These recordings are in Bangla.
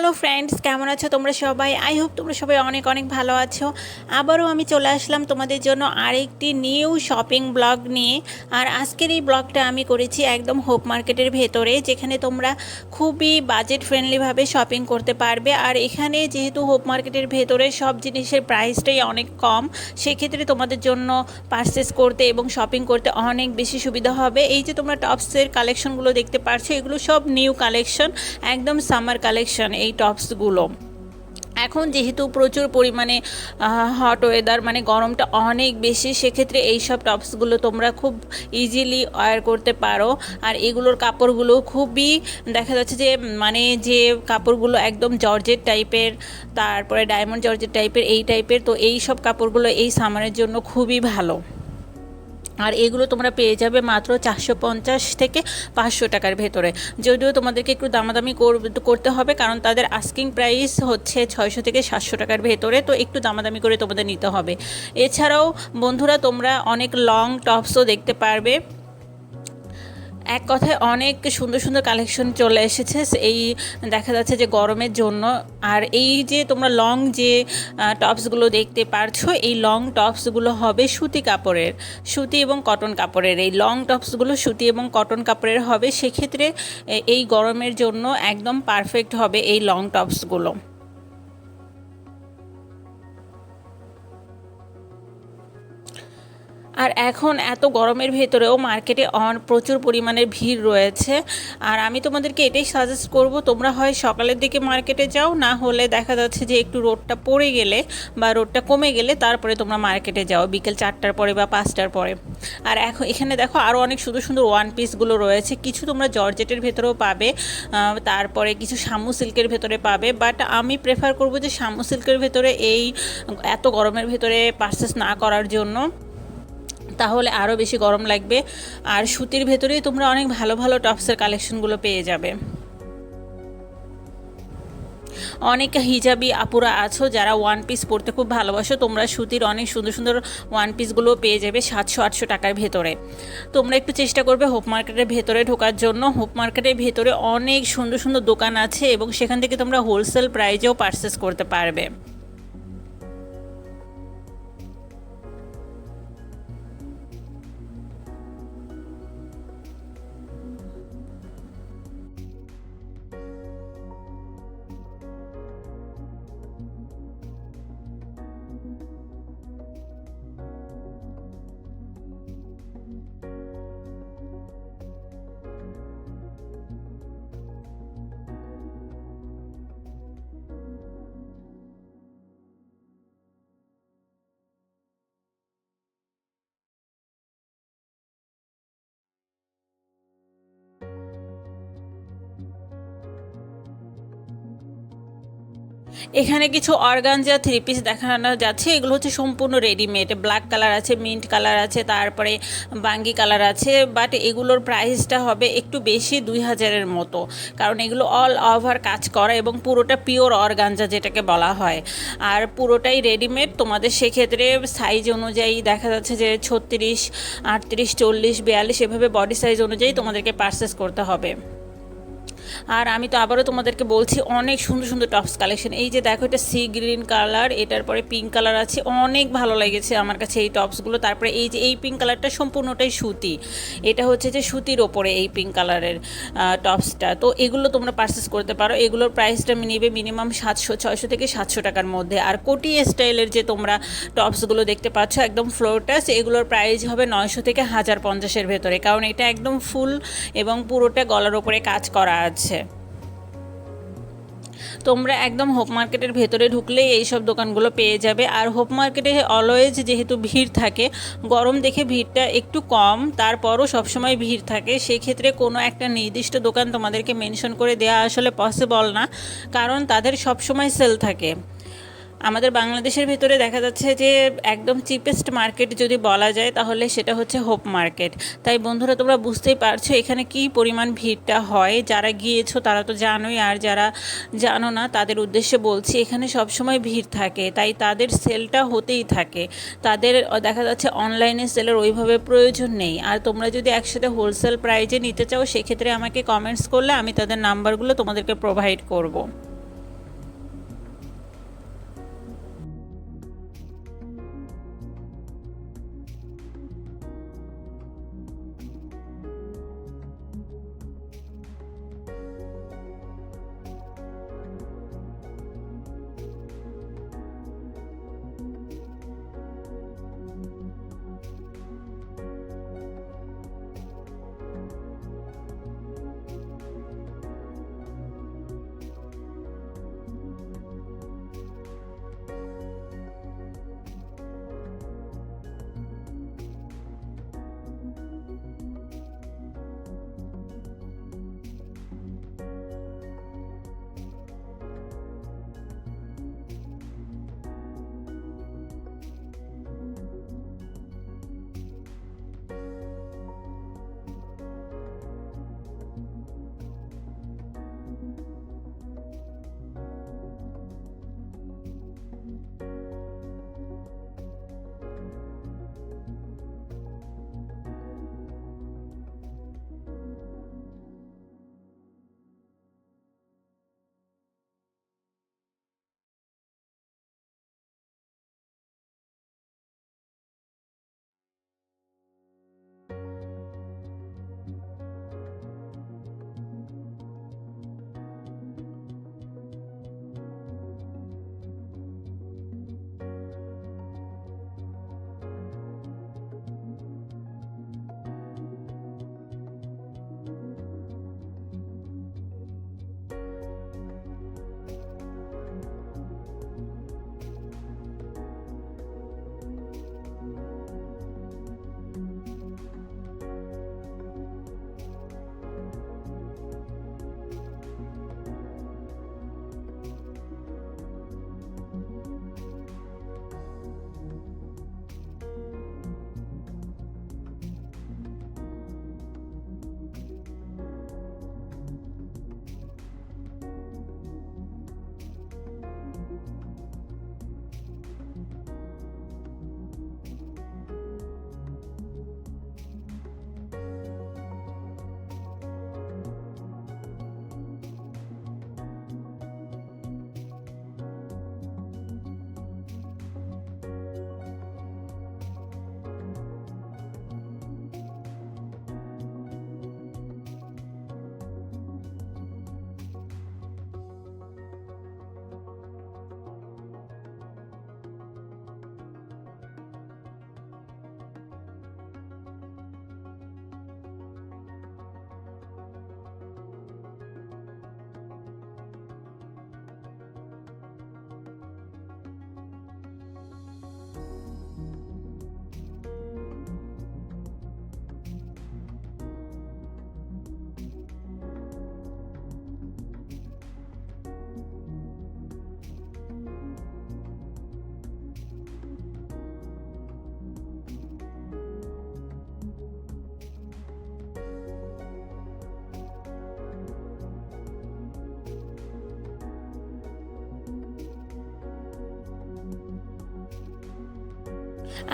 হ্যালো ফ্রেন্ডস, কেমন আছো তোমরা সবাই? আই হোপ তোমরা সবাই অনেক অনেক ভালো আছো। আবারও আমি চলে আসলাম তোমাদের জন্য আরেকটি নিউ শপিং ব্লগ নিয়ে। আর আজকের এই ব্লগটা আমি করেছি একদম হোপ মার্কেটের ভেতরে, যেখানে তোমরা খুবই বাজেট ফ্রেন্ডলিভাবে শপিং করতে পারবে। আর এখানে যেহেতু হোপ মার্কেটের ভেতরে সব জিনিসের প্রাইসটাই অনেক কম, সেক্ষেত্রে তোমাদের জন্য পারচেস করতে এবং শপিং করতে অনেক বেশি সুবিধা হবে। এই যে তোমরা টপসের কালেকশনগুলো দেখতে পারছ, এগুলো সব নিউ কালেকশন একদম সামার কালেকশন এই টপসগুলো। এখন যেহেতু প্রচুর পরিমাণে হট ওয়েদার মানে গরমটা অনেক বেশি, সেক্ষেত্রে এই সব টপসগুলো তোমরা খুব ইজিলি ওয়্যার করতে পারো। আর এগুলোর কাপড়গুলো খুবই দেখা যাচ্ছে যে মানে যে কাপড়গুলো একদম জর্জেট টাইপের, তারপরে ডায়মন্ড জর্জেট টাইপের, এই টাইপের, তো এই সব কাপড়গুলো এই সামারের জন্য খুবই ভালো। আর এগুলো তোমরা পেয়ে যাবে মাত্র চারশো পঞ্চাশ থেকে পাঁচশো টাকার ভেতরে। যদিও তোমাদেরকে একটু দামাদামি করতে হবে, কারণ তাদের আস্কিং প্রাইস হচ্ছে ছয়শো থেকে সাতশো টাকার ভেতরে, তো একটু দামাদামি করে তোমাদের নিতে হবে। এছাড়াও বন্ধুরা তোমরা অনেক লং টপসও দেখতে পারবে। এক কথায় অনেক সুন্দর সুন্দর কালেকশন চলে এসেছে। এই দেখা যাচ্ছে যে গরমের জন্য। আর এই যে তোমরা লং যে টপসগুলো দেখতে পারছ, এই লং টপসগুলো হবে সুতি কাপড়ের। সুতি এবং কটন কাপড়ের। এই লং টপসগুলো সুতি এবং কটন কাপড়ের হবে। সেক্ষেত্রে এই গরমের জন্য একদম পারফেক্ট হবে এই লং টপসগুলো আর এখন এত গরমের ভেতরেও মার্কেটে অন প্রচুর পরিমাণের ভিড় রয়েছে। আর আমি তোমাদেরকে এটাই সাজেস্ট করব, তোমরা হয় সকালের দিকে মার্কেটে যাও, না হলে দেখা যাচ্ছে যে একটু রোডটা পড়ে গেলে বা রোডটা কমে গেলে তারপরে তোমরা মার্কেটে যাও, বিকেল চারটার পরে বা পাঁচটার পরে। আর এখন এখানে দেখো আরও অনেক সুন্দর সুন্দর ওয়ান পিসগুলো রয়েছে, কিছু তোমরা জর্জেটের ভেতরেও পাবে তারপরে কিছু শামু সিল্কের ভেতরে পাবে বাট আমি প্রেফার করব যে শামু সিল্কের ভেতরে এই এত গরমের ভেতরে পারচেস না করার জন্য। তাহলে আরও বেশি গরম লাগবে। আর সুতির ভেতরেই তোমরা অনেক ভালো ভালো টপসের কালেকশনগুলো পেয়ে যাবে। অনেক হিজাবি আপুরা আছো যারা ওয়ান পিস পরতে খুব ভালোবাসো। তোমরা সুতির অনেক সুন্দর সুন্দর ওয়ান পিসগুলো পেয়ে যাবে সাতশো, আটশো টাকার ভেতরে। তোমরা একটু চেষ্টা করবে হোপ মার্কেটের ভেতরে ঢোকার জন্য। হোপ মার্কেটের ভেতরে অনেক সুন্দর সুন্দর দোকান আছে এবং সেখান থেকে তোমরা হোলসেল প্রাইজেও পারচেস করতে পারবে। এখানে কিছু অর্গানজা থ্রি পিস দেখানো যাচ্ছে। এগুলো হচ্ছে সম্পূর্ণ রেডিমেড ব্ল্যাক কালার আছে মিন্ট কালার আছে, তারপরে বাঙ্গি কালার আছে বাট এগুলোর প্রাইসটা হবে একটু বেশি দুই হাজারের মতো। কারণ এগুলো অল ওভার কাজ করা এবং পুরোটা পিওর অর্গানজা যেটাকে বলা হয়। আর পুরোটাই রেডিমেড তোমাদের সেক্ষেত্রে সাইজ অনুযায়ী দেখা যাচ্ছে যে ছত্রিশ, আটত্রিশ, চল্লিশ, বিয়াল্লিশ, এভাবে বডি সাইজ অনুযায়ী তোমাদেরকে পারচেস করতে হবে। আর আমি তো আবারও তোমাদেরকে বলছি, অনেক সুন্দর সুন্দর টপস কালেকশন এই যে দেখো, এটা সি গ্রিন কালার এটার পরে পিঙ্ক কালার আছে। অনেক ভালো লেগেছে আমার কাছে এই টপসগুলো তারপরে এই যে, এই পিঙ্ক কালারটা সম্পূর্ণটাই সুতি। এটা হচ্ছে যে সুতির ওপরে এই পিঙ্ক কালারের টপসটা তো এগুলো তোমরা পারচেস করতে পারো। এগুলোর প্রাইসটা নেবে মিনিমাম সাতশো, ছয়শো থেকে সাতশো টাকার মধ্যে। আর কোটি স্টাইলের যে তোমরা টপসগুলো দেখতে পাচ্ছ, একদম ফ্লোরটাস এগুলোর প্রাইস হবে নয়শো থেকে হাজার পঞ্চাশের ভেতরে। কারণ এটা একদম ফুল এবং পুরোটা গলার ওপরে কাজ করা আছে আছে। তোমরা একদম হোপ মার্কেটের ভেতরে ঢুকলেই এইসব দোকানগুলো পেয়ে যাবে। আর হোপ মার্কেটে অলওয়েজ যেহেতু ভিড় থাকে, গরম দেখে ভিড়টা একটু কম, তারপরও সবসময় ভিড় থাকে। সেক্ষেত্রে কোনো একটা নির্দিষ্ট দোকান তোমাদেরকে মেনশন করে দেওয়া আসলে পসিবল না, কারণ তাদের সবসময় সেল থাকে। আমাদের বাংলাদেশের ভিতরে দেখা যাচ্ছে যে একদম চিপেস্ট মার্কেট যদি বলা যায়, তাহলে সেটা হচ্ছে হোপ মার্কেট তাই বন্ধুরা, তোমরা বুঝতেই পারছ এখানে কি পরিমাণ ভিড়টা হয়? যারা গিয়েছো, তারা তো জানোই, আর যারা জানো না, তাদের উদ্দেশ্যে বলছি, এখানে সবসময় ভিড় থাকে। তাই তাদের সেলটা হতেই থাকে। তাদের দেখা যাচ্ছে অনলাইনে সেলের ওইভাবে প্রয়োজন নেই। আর তোমরা যদি একসাথে হোলসেল প্রাইজে নিতে চাও, সেক্ষেত্রে আমাকে কমেন্টস করলে আমি তাদের নাম্বারগুলো তোমাদেরকে প্রোভাইড করব।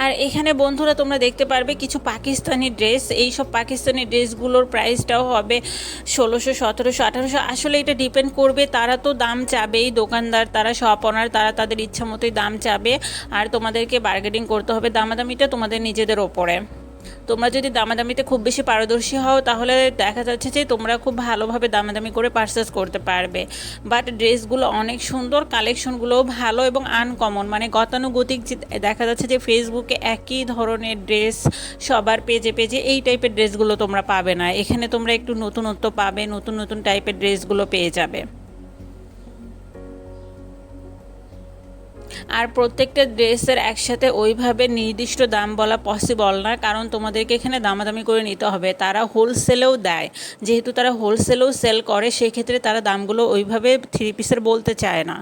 আর এখানে বন্ধুরা তোমরা দেখতে পারবে কিছু পাকিস্তানি ড্রেস। এই সব পাকিস্তানি ড্রেসগুলোর প্রাইসটাও হবে ষোলোশো, সতেরোশো, আঠারোশো। আসলে এটা ডিপেন্ড করবে, তারা তো দাম চাবেই, দোকানদার, তারা শপ অনার তারা তাদের ইচ্ছা মতোই দাম চাবে। আর তোমাদেরকে বার্গেনিং করতে হবে, দামাদামিটা তোমাদের নিজেদের ওপরে। তোমরা যদি দামাদামিতে খুব বেশি পারদর্শী হও, তাহলে দেখা যাচ্ছে যে তোমরা খুব ভালোভাবে দামাদামি করে পারচেস করতে পারবে। বাট ড্রেসগুলো অনেক সুন্দর কালেকশনগুলোও ভালো এবং আনকমন মানে গতানুগতিক দেখা যাচ্ছে যে ফেসবুকে একই ধরনের ড্রেস সবার পেজে পেজে এই টাইপের ড্রেসগুলো তোমরা পাবে না। এখানে তোমরা একটু নতুনত্ব পাবে, নতুন নতুন টাইপের ড্রেসগুলো পেয়ে যাবে। আর প্রত্যেকটা ড্রেসের একসাথে ওইভাবে নির্দিষ্ট দাম বলা পসিবল না, কারণ তোমাদেরকে এখানে দামাদামি করে নিতে হবে। তারা হোলসেলেও দেয়। যেহেতু তারা হোলসেলেও সেল করে, সেক্ষেত্রে তারা দামগুলো ওইভাবে থ্রি পিসের বলতে চায় না।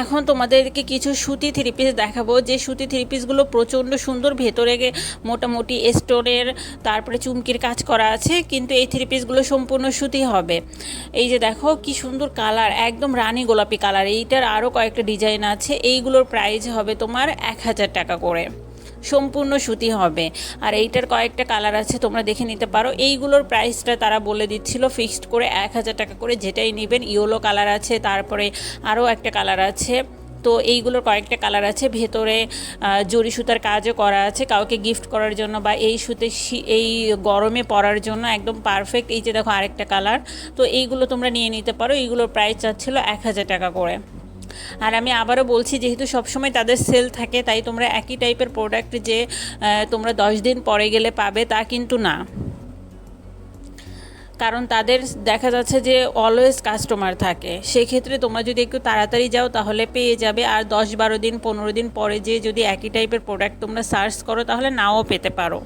এখন তোমাদেরকে কিছু সুতি থ্রি পিস দেখাবো। যে সুতি থ্রি পিসগুলো প্রচণ্ড সুন্দর ভেতরে মোটামুটি স্টোনের তারপরে চুমকির কাজ করা আছে, কিন্তু এই থ্রি পিসগুলো সম্পূর্ণ সুতি হবে। এই যে দেখো, কি সুন্দর কালার একদম রানী গোলাপি কালার এইটার আরও কয়েকটা ডিজাইন আছে। এইগুলোর প্রাইস হবে তোমার এক হাজার টাকা করে। সম্পূর্ণ সুতি হবে। আর এইটার কয়েকটা কালার আছে, তোমরা দেখে নিতে পারো। এইগুলোর প্রাইসটা তারা বলে দিচ্ছিল ফিক্সড করে এক হাজার টাকা করে যেটাই নেবেন। ইয়েলো কালার আছে, তারপরে আরও একটা কালার আছে। তো এইগুলোর কয়েকটা কালার আছে। ভেতরে জরি সুতার কাজও করা আছে। কাউকে গিফট করার জন্য বা এই সুতে এই গরমে পরার জন্য একদম পারফেক্ট এই যে দেখো আরেকটা কালার তো এইগুলো তোমরা নিয়ে নিতে পারো। এইগুলোর প্রাইস চাচ্ছিল এক হাজার টাকা করে। আর আমি আবারও বলছি, যেহেতু সবসময় তাদের সেল থাকে, তাই তোমরা একই টাইপের প্রোডাক্ট যে তোমরা দশ দিন পরে গেলে পাবে তা কিন্তু না। কারণ তাদের দেখা যাচ্ছে যে অলওয়েজ কাস্টমার থাকে। সেক্ষেত্রে তোমরা যদি একটু তাড়াতাড়ি যাও, তাহলে পেয়ে যাবে। আর দশ বারো দিন, পনেরো দিন পরে যে যদি একই টাইপের প্রোডাক্ট তোমরা সার্চ করো, তাহলে নাও পেতে পারো।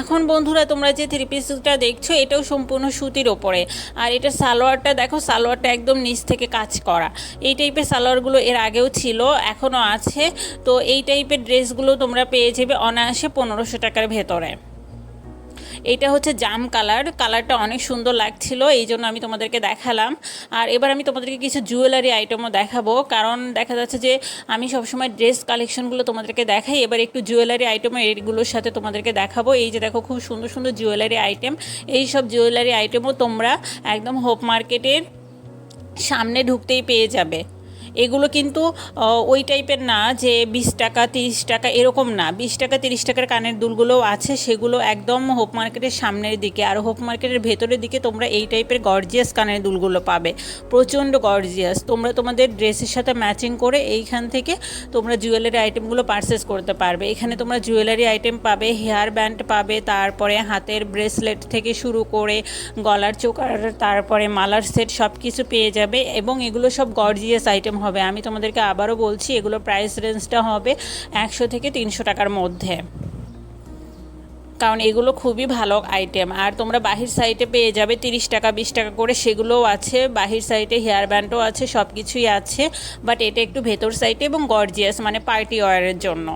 এখন বন্ধুরা তোমরা যে থ্রি পিসটা দেখছ, এটাও সম্পূর্ণ সুতির ওপরে। আর এটা সালোয়ারটা দেখো, সালোয়ারটা একদম নিচ থেকে কাজ করা। এই টাইপের সালোয়ারগুলো এর আগেও ছিল, এখনও আছে। তো এই টাইপের ড্রেসগুলো তোমরা পেয়ে যাবে অনায়াসে পনেরোশো টাকার ভেতরে। এটা হচ্ছে জাম কালার। কালারটা অনেক সুন্দর লাগছিল, এই জন্য আমি তোমাদেরকে দেখালাম। আর এবার আমি তোমাদেরকে কিছু জুয়েলারি আইটেমও দেখাবো, কারণ দেখা যাচ্ছে যে আমি সবসময় ড্রেস কালেকশনগুলো তোমাদেরকে দেখাই, এবার একটু জুয়েলারি আইটেমও এইগুলোর সাথে তোমাদেরকে দেখাবো। এই যে দেখো, খুব সুন্দর সুন্দর জুয়েলারি আইটেম। এই সব জুয়েলারি আইটেমও তোমরা একদম হোপ মার্কেটের সামনে ঢুকতেই পেয়ে যাবে। এগুলো কিন্তু ওই টাইপের না যে বিশ টাকা, তিরিশ টাকা, এরকম না। বিশ টাকা, তিরিশ টাকার কানের দুলগুলোও আছে, সেগুলো একদম হোপ মার্কেটের সামনের দিকে। আর হোপ মার্কেটের ভেতরের দিকে তোমরা এই টাইপের গর্জিয়াস কানের দুলগুলো পাবে। প্রচণ্ড গর্জিয়াস। তোমরা তোমাদের ড্রেসের সাথে ম্যাচিং করে এইখান থেকে তোমরা জুয়েলারি আইটেমগুলো পারচেস করতে পারবে। এখানে তোমরা জুয়েলারি আইটেম পাবে, হেয়ার ব্যান্ড পাবে, তারপরে হাতের ব্রেসলেট থেকে শুরু করে গলার চোকার, তারপরে মালার সেট সব কিছু পেয়ে যাবে এবং এগুলো সব গর্জিয়াস আইটেম হবে। আমি তোমাদেরকে আবারও বলছি, এগুলো প্রাইস রেঞ্জটা হবে একশো থেকে তিনশো টাকার মধ্যে। কারণ এগুলো খুবই ভালো আইটেম আর তোমরা বাহির সাইটে পেয়ে যাবে তিরিশ টাকা, বিশ টাকা করে। সেগুলোও আছে। বাহির সাইটে হেয়ার ব্যান্ডও আছে সব কিছুই আছে। বাট এটা একটু ভেতর সাইটে এবং গর্জিয়াস মানে পার্টি ওয়ারের জন্য।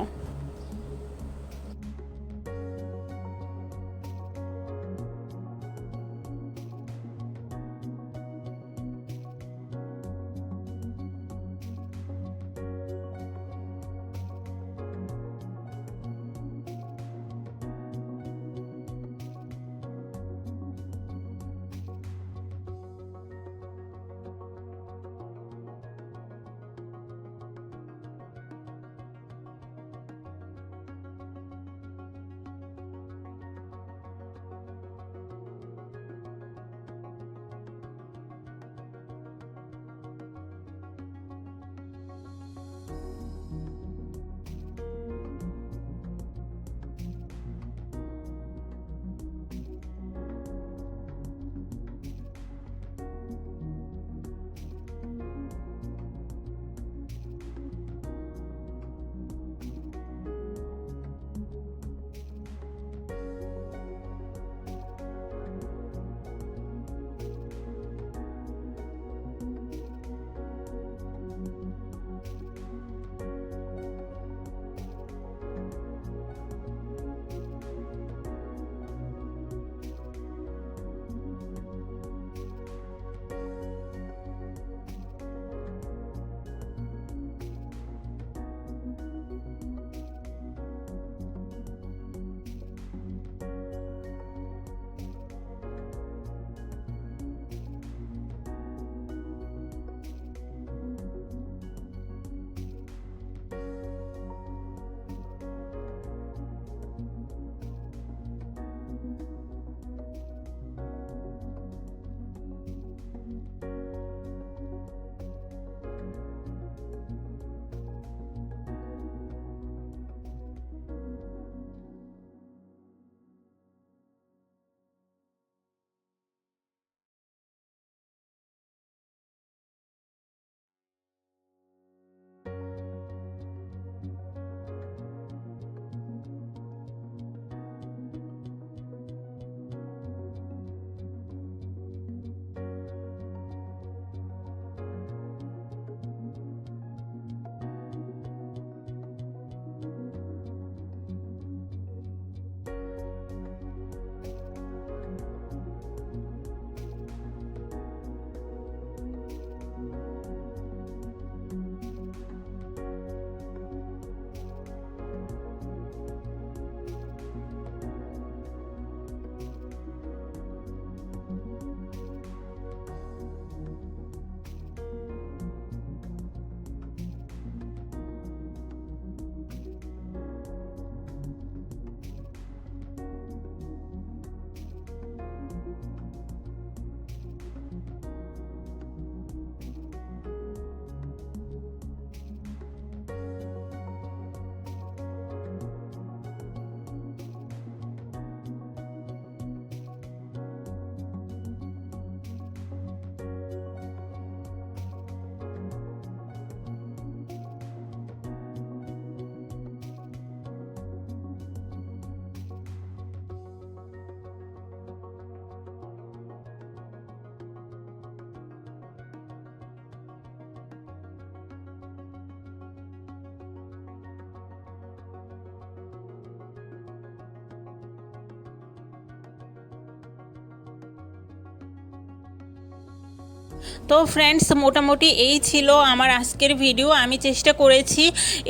তো ফ্রেন্ডস মোটামুটি এই ছিল আমার আজকের ভিডিও আমি চেষ্টা করেছি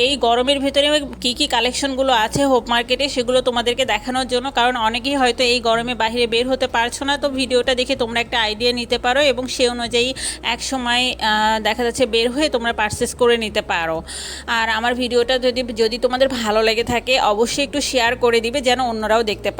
এই গরমের ভিতরে কী কী কালেকশনগুলো আছে হোপ মার্কেটে সেগুলো তোমাদেরকে দেখানোর জন্য। কারণ অনেকেই হয়তো এই গরমে বাইরে বের হতে পারছ না। তো ভিডিওটা দেখে তোমরা একটা আইডিয়া নিতে পারো এবং সে অনুযায়ী এক সময় দেখা যাচ্ছে বের হয়ে তোমরা পারচেস করে নিতে পারো। আর আমার ভিডিওটা যদি যদি তোমাদের ভালো লেগে থাকে, অবশ্যই একটু শেয়ার করে দিবে যেন অন্যরাও দেখতে